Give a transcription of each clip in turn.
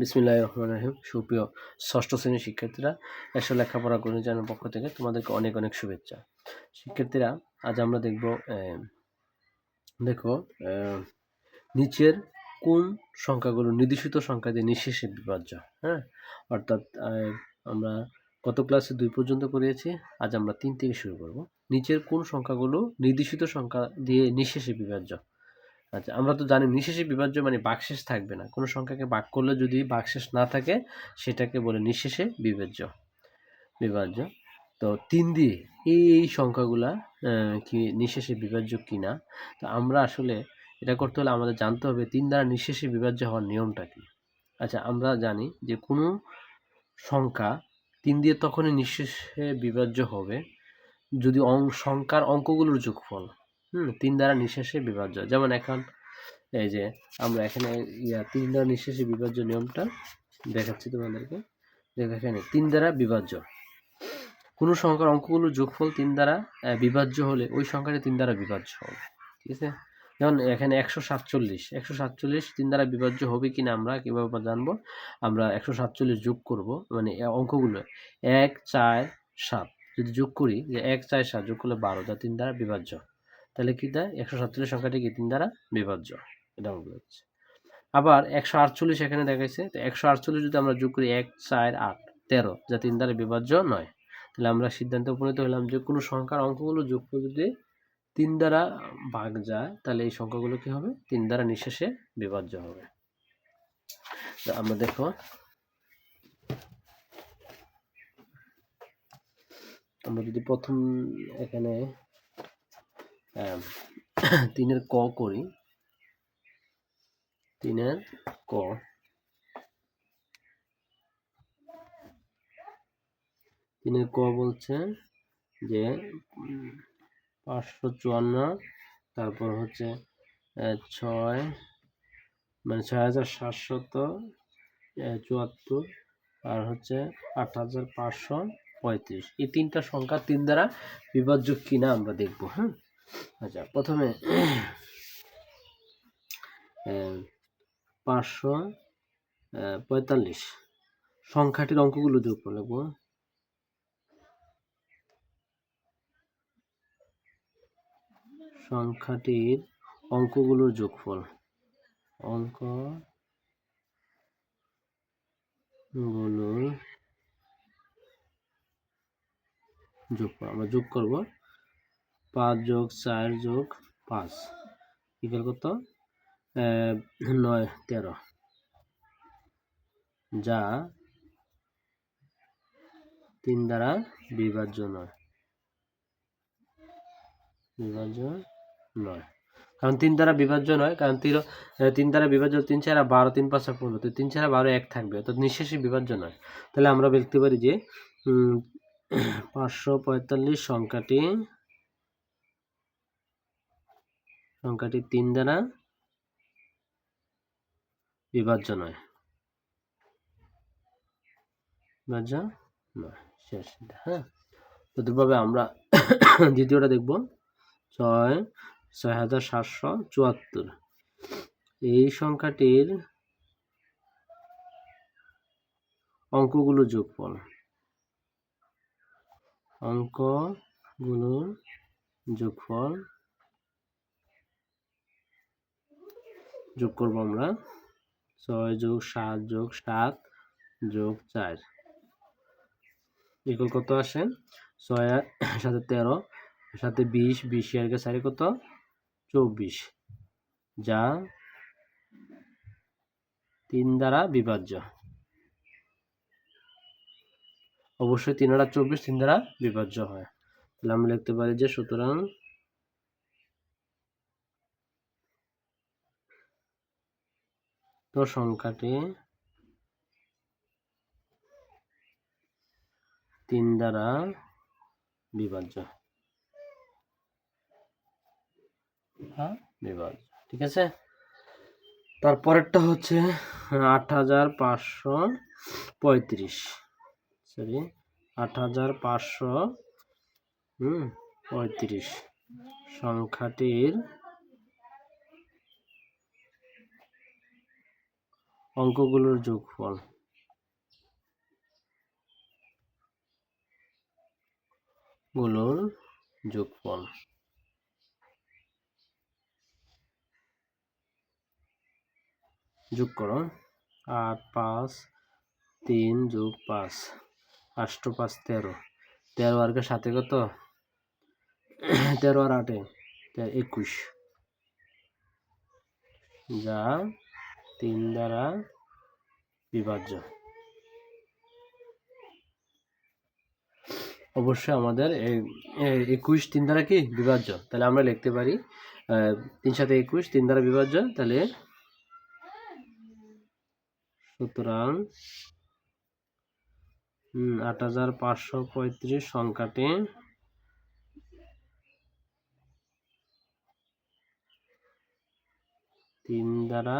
বিসমিল্লাহ রহমান রহিম। সুপ্রিয় ষষ্ঠ শ্রেণির শিক্ষার্থীরা এসব লেখাপড়া করে জানার পক্ষ থেকে তোমাদেরকে অনেক অনেক শুভেচ্ছা। শিক্ষার্থীরা, আজ আমরা দেখব দেখো নিচের কোন সংখ্যাগুলো নির্দিষ্ট সংখ্যা দিয়ে নিঃশেষে বিভাজ্য হ্যাঁ? অর্থাৎ আমরা গত ক্লাসে দুই পর্যন্ত করিয়েছি, আজ আমরা তিন থেকে শুরু করব। নিচের কোন সংখ্যাগুলো নির্দিষ্ট সংখ্যা দিয়ে নিঃশেষে বিভাজ্য? আচ্ছা আমরা তো জানি নিঃশেষে বিভাজ্য মানে বাকশেষ থাকবে না। কোনো সংখ্যাকে বাক করলে যদি বাকশেষ না থাকে, সেটাকে বলে নিঃশেষে বিভাজ্য। বিভাজ্য। তো তিন দিয়ে এই এই সংখ্যাগুলা কি নিঃশেষে বিভাজ্য কি না তো আমরা আসলে এটা করতে হলে আমাদের জানতে হবে তিন দ্বারা নিঃশেষে বিভাজ্য হওয়ার নিয়মটা কি। আচ্ছা আমরা জানি যে কোনো সংখ্যা তিন দিয়ে তখনই নিঃশেষে বিভাজ্য হবে যদি অং, সংখ্যার অঙ্কগুলোর যোগফল হুম, তিন দ্বারা নিঃশ্বাসে বিভাজ্য। যেমন এখন এই যে আমরা এখানে ইয়া তিন দ্বারা নিঃশ্বাসে বিভাজ্য নিয়মটা দেখাচ্ছি তোমাদেরকে। দেখো এখানে তিন দ্বারা বিভাজ্য। কোনো সংখ্যার অঙ্কগুলোর যোগফল তিন দ্বারা বিভাজ্য হলে ওই সংখ্যাটি তিন দ্বারা বিভাজ্য হবে, ঠিক আছে? যেমন এখানে একশো সাতচল্লিশ। একশো সাতচল্লিশ তিন দ্বারা বিভাজ্য হবে কি না আমরা কীভাবে জানব? আমরা একশো সাতচল্লিশ যোগ করব মানে অঙ্কগুলো এক চার সাত। যদি যোগ করি, যে এক চার সাত যোগ করলে বারো, যা তিন দ্বারা বিভাজ্য। তাহলে কি দেয়? একশো সাতচল্লিশ সংখ্যাটি কি? তিন দ্বারা বিভাজ্য। এটা আমরা বলছি আবার একশো আটচল্লিশ এখানে দেখাইছে। তো একশো আটচল্লিশ যদি আমরা যোগ করি এক, চার, আট, তেরো, যা তিন দ্বারা বিভাজ্য নয়, তাহলে আমরা সিদ্ধান্তে উপনীত হলাম যে কোনো সংখ্যার অঙ্কগুলো যোগ করে যদি তিন দ্বারা ভাগ যায়, তাহলে এই সংখ্যাগুলো কি হবে? তিন দ্বারা নিঃশেষে বিভাজ্য হবে। আমরা দেখো, আমরা যদি প্রথম এখানে তিনের ক করি। তিনের ক। তিনের ক বলছে যে পাঁচশো চুয়ান্ন, তারপর হচ্ছে ছয় মানে ছয় হাজার সাতশত চুয়াত্তর, আর হচ্ছে আট হাজার পাঁচশো পঁয়ত্রিশ। এই তিনটা সংখ্যা তিন দ্বারা বিভাজ্য কিনা আমরা দেখব হ্যাঁ। আচ্ছা প্রথমে পাঁচশো পঁয়তাল্লিশ। সংখ্যাটির অঙ্কগুলো যোগ করে নেব সংখ্যাটির অঙ্কগুলোর যোগফল। অঙ্কগুলোর যোগফল, আমরা যোগ করব। পাঁচ যোগ চার যোগ পাঁচ। ইকুয়াল কত? নয়, তেরো। যা তিন দ্বারা বিভাজ্য নয়। বিভাজ্য নয়। কারণ তিন দ্বারা বিভাজ্য নয়, কারণ তিন তিন দ্বারা বিভাজ্য তিন ছাড়া বারো তিন পাঁচ পনেরো। তো তিন ছাড়া বারো এক থাকবে, অর্থাৎ নিঃশেষে বিভাজ্য নয়। তাহলে আমরা বলতে পারি যে পাঁচশো পঁয়তাল্লিশ সংখ্যাটি সংখ্যাটি তিন দ্বারা বিভাজ্য নয়। বিভাজ্য নয়। শেষ হ্যাঁ? তো দুভাবে আমরা দ্বিতীয়টা দেখব। ছয় ছয় হাজার সাতশো চুয়াত্তর। এই সংখ্যাটির অঙ্কগুলো যোগফল। অঙ্কগুলোর যোগফল যোগ করব আমরা। ছয় যোগ সাত যোগ সাত যোগ চার। ইকুয়াল কত আসে? ছয় সাথে তেরো, সাথে বিশ বিশ আর চারি কত? চব্বিশ। যা তিন দ্বারা বিভাজ্য। অবশ্যই তিন হাজার চব্বিশ তিন দ্বারা বিভাজ্য হয়। তাহলে আমরা লিখতে পারি যে সুতরাং তো সংখ্যাটি তিন দ্বারা বিভাজ্য। হ্যাঁ? বিভাজ্য ঠিক আছে? তারপরেরটা হচ্ছে আট হাজার পাঁচশো পঁয়ত্রিশ। সরি আট হাজার পাঁচশো হুম পঁয়ত্রিশ। সংখ্যাটির অঙ্কগুলোর যোগফল। গুলোর যোগফল। যোগ করো। আট, পাঁচ, তিন, যোগ পাঁচ। আষ্ট, পাঁচ, তেরো। তেরো আর কে সাথে কত? তেরো আর আটে। একুশ। যা তিন দ্বারা বিভাজ্য। অবশ্যই আমাদের একুশ তিন দ্বারা কি বিভাজ্য? তাহলে আমরা লিখতে পারি তিন সাথে একুশ তিন দ্বারা বিভাজ্য, তাহলে সুতরাং আট হাজার পাঁচশো পঁয়ত্রিশ সংখ্যাটি তিন দ্বারা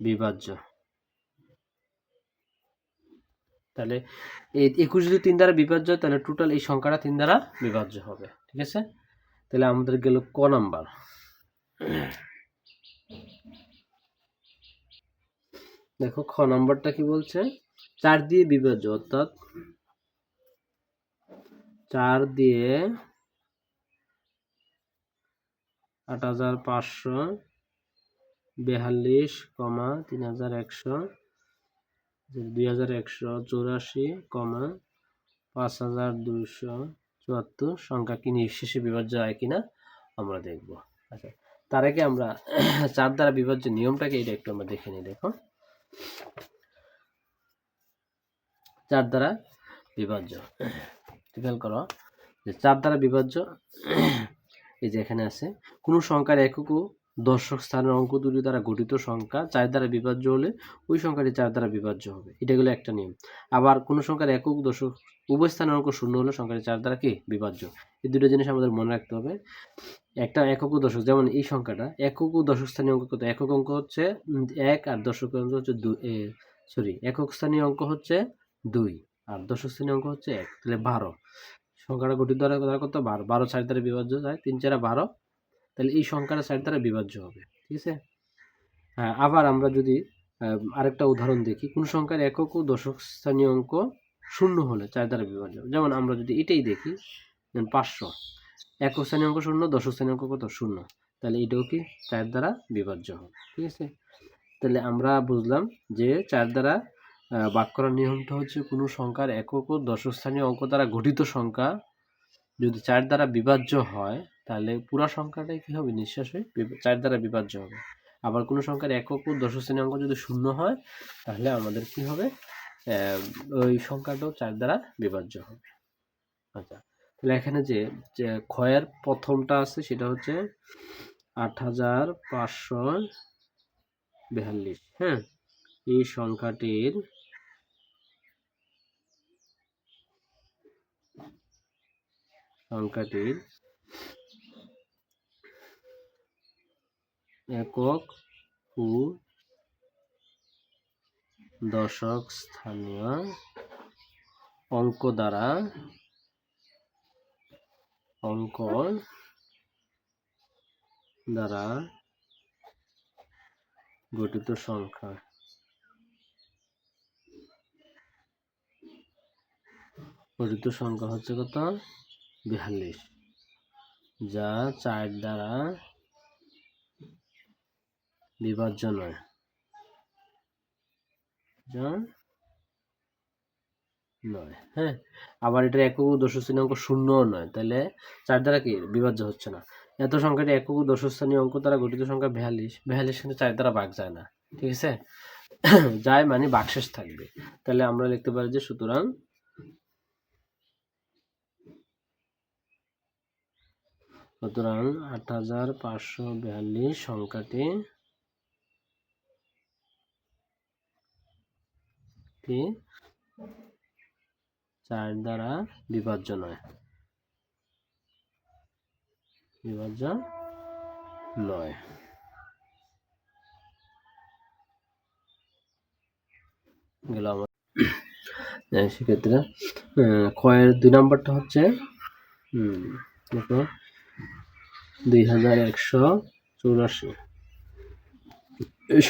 বিভাজ্য। তাহলে এই একুশ যদি তিন দ্বারা বিভাজ্য তাহলে টোটাল এই সংখ্যাটা তিন দ্বারা বিভাজ্য হবে, ঠিক আছে? তাহলে আমাদের গেল ক নাম্বার। দেখো, খ নাম্বারটা কি বলছে? চার দিয়ে বিভাজ্য, অর্থাৎ চার দিয়ে আট হাজার পাঁচশো বেয়াল্লিশ কমা তিন হাজার একশো দুই হাজার একশো চৌরাশি কমা পাঁচ হাজার দুইশো চুয়াত্তর। সংখ্যা কি নিঃশেষে বিভাজ্য হয় কিনা আমরা দেখব। আচ্ছা তার আগে আমরা চার দ্বারা বিভাজ্য নিয়মটাকে এটা একটু আমরা দেখে নিই, দেখো। চার দ্বারা বিভাজ্য। খেয়াল করো যে চার দ্বারা বিভাজ্য, এই যে এখানে আছে, কোনো সংখ্যার একক ও দশক স্থানের অঙ্ক দুটি দ্বারা গঠিত সংখ্যা, চার দ্বারা বিভাজ্য হলে ওই সংখ্যাটি চার দ্বারা বিভাজ্য হবে। এটা হলো একটা নিয়ম। আবার কোনো সংখ্যার একক দশক উভয় স্থানের অঙ্ক শূন্য হলে সংখ্যাটি চার দ্বারা কি? বিভাজ্য। এই দুটো জিনিস আমাদের মনে রাখতে হবে। একটা একক ও দশক যেমন এই সংখ্যাটা, একক ও দশক স্থানীয় অঙ্ক কত? একক অঙ্ক হচ্ছে এক আর দশক অঙ্ক হচ্ছে দুই সরি, একক স্থানীয় অঙ্ক হচ্ছে দুই আর দশক স্থানীয় অঙ্ক হচ্ছে এক। তাহলে বারো। সংখ্যাটা গঠিত দ্বারা কত? বারো। বারো চার দ্বারা বিভাজ্য যায় তিন চারা বারো। তাহলে এই সংখ্যাটা চার দ্বারা বিভাজ্য হবে, ঠিক আছে? হ্যাঁ আবার আমরা যদি আরেকটা উদাহরণ দেখি, কোন সংখ্যার একক ও দশক স্থানীয় অঙ্ক শূন্য হলে চার দ্বারা বিভাজ্য যেমন আমরা যদি এটাই দেখি পাঁচশো, একক স্থানীয় অঙ্ক শূন্য, দশক স্থানীয় অঙ্ক কত? শূন্য। তাহলে এটাও কি চার দ্বারা বিভাজ্য হবে, ঠিক আছে? তাহলে আমরা বুঝলাম যে চার দ্বারা ভাগ করার নিয়মটা হচ্ছে কোনো সংখ্যার একক ও দশক স্থানীয় অঙ্ক দ্বারা গঠিত সংখ্যা যদি চার দ্বারা বিভাজ্য হয় তাহলে পুরা সংখ্যাটাই কি হবে? নিঃশ্বাস নিঃশ্বাসে চার দ্বারা বিভাজ্য হবে। আবার কোনো সংখ্যার একক ও দশক শ্রেণি অঙ্ক যদি শূন্য হয়, তাহলে আমাদের কি হবে? ওই সংখ্যাটাও চার দ্বারা বিভাজ্য হবে। আচ্ছা তাহলে এখানে যে ক্ষয়ের প্রথমটা আছে সেটা হচ্ছে আট হাজার পাঁচশো বেয়াল্লিশ হ্যাঁ? এই সংখ্যাটির সংখ্যাটির একক ও দশক স্থানীয় অঙ্ক দ্বারা অঙ্ক দ্বারা গঠিত সংখ্যা। গঠিত সংখ্যা হচ্ছে কত? বিয়াল্লিশ। যা চার দ্বারা বিভাজ্য নয় নয়। হ্যাঁ আবার একক অঙ্ক নয়। তাহলে চার দ্বারা কি বিভাজ্য হচ্ছে না? এত সংখ্যাটি একক অঙ্ক দ্বারা গঠিত সংখ্যা কিন্তু চার দ্বারা যায় না। ঠিক আছে? যায় মানে বাকশেষ থাকবে। তাহলে আমরা লিখতে পারি যে সুতরাং সুতরাং আট হাজার পাঁচশো বিয়াল্লিশ সংখ্যাটি টি চার দ্বারা বিভাজ্য নয়। বিভাজ্য নয়। গেল আমার। সেক্ষেত্রে আহ, ক্ষয়ের দুই নাম্বারটা হচ্ছে দুই হাজার একশো চৌরাশি। এই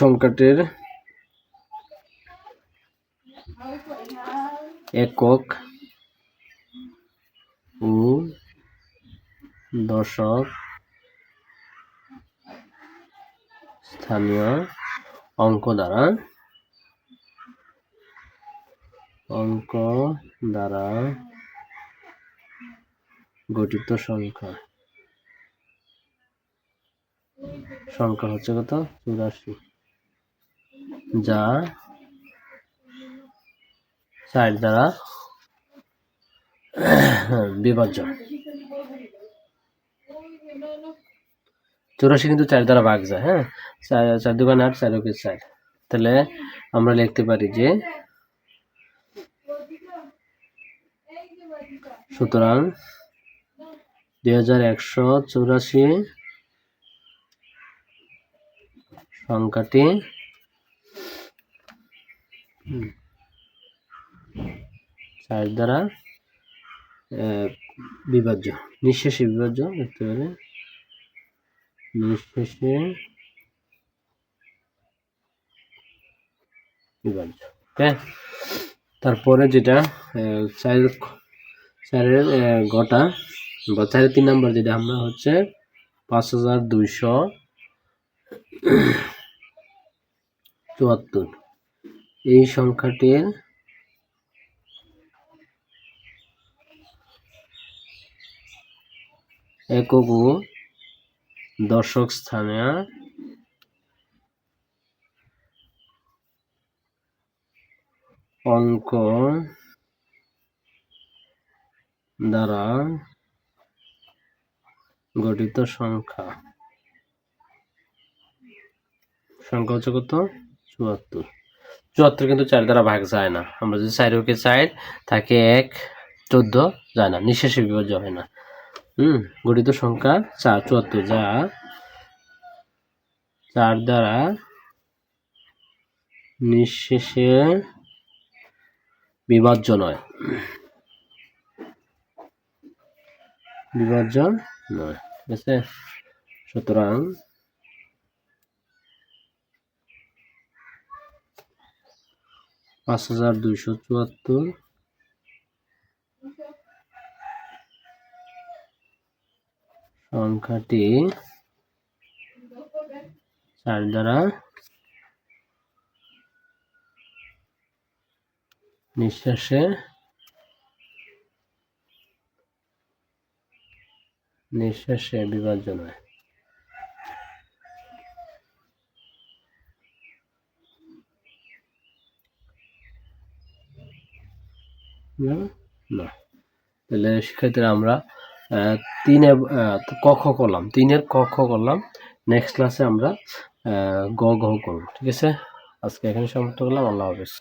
একক ও দশক স্থানীয় অঙ্ক দ্বারা অঙ্ক দ্বারা গঠিত সংখ্যা। সংখ্যা হচ্ছে কত? চুরাশি। যা চার দ্বারা বিভাজ্য। চুরাশি কিন্তু চার দ্বারা ভাগ যায় হ্যাঁ? চার দুগান আট চার ওকে চার। তাহলে আমরা লিখতে পারি যে সুতরাং দুই হাজার একশো চৌরাশি সংখ্যাটি হুম, চার দ্বারা বিভাজ্য, নিঃশেষে বিভাজ্য দেখতে পারে নিঃশেষে বিভাজ্য, ওকে? তারপরে যেটা চার, চারের গটা বা চারের তিন নম্বর যেটা আমরা হচ্ছে পাঁচ হাজার দুইশো চুয়াত্তর। এই সংখ্যাটির একক ও দশক স্থানে। অঙ্ক দ্বারা গঠিত সংখ্যা। সংখ্যা হচ্ছে কত? চুয়াত্তর। চুয়াত্তর কিন্তু চার দ্বারা ভাগ যায় না। আমরা যদি চার চার থাকে এক, চোদ্দ যায় না। নিঃশেষে বিভাজ্য হয় না। হুম, গঠিত সংখ্যা চার, চুয়াত্তর। যা চার দ্বারা নিঃশেষে বিভাজ্য নয়। বিভাজ্য নয়। ঠিক আছে? সুতরাং পাঁচ হাজার দুইশো চুয়াত্তর সংখ্যাটি চার দ্বারা নিঃশ্বাসে নিঃশ্বাসে বিভাজ্য নয়। না? তাহলে শিক্ষার্থীরা আমরা তিনে আহ, ক খ করলাম। তিনের ক খ করলাম। নেক্সট ক্লাসে আমরা গ ঘ করব ঠিক আছে? আজকে এখানে সমাপ্ত করলাম। আল্লাহ হাফেজ।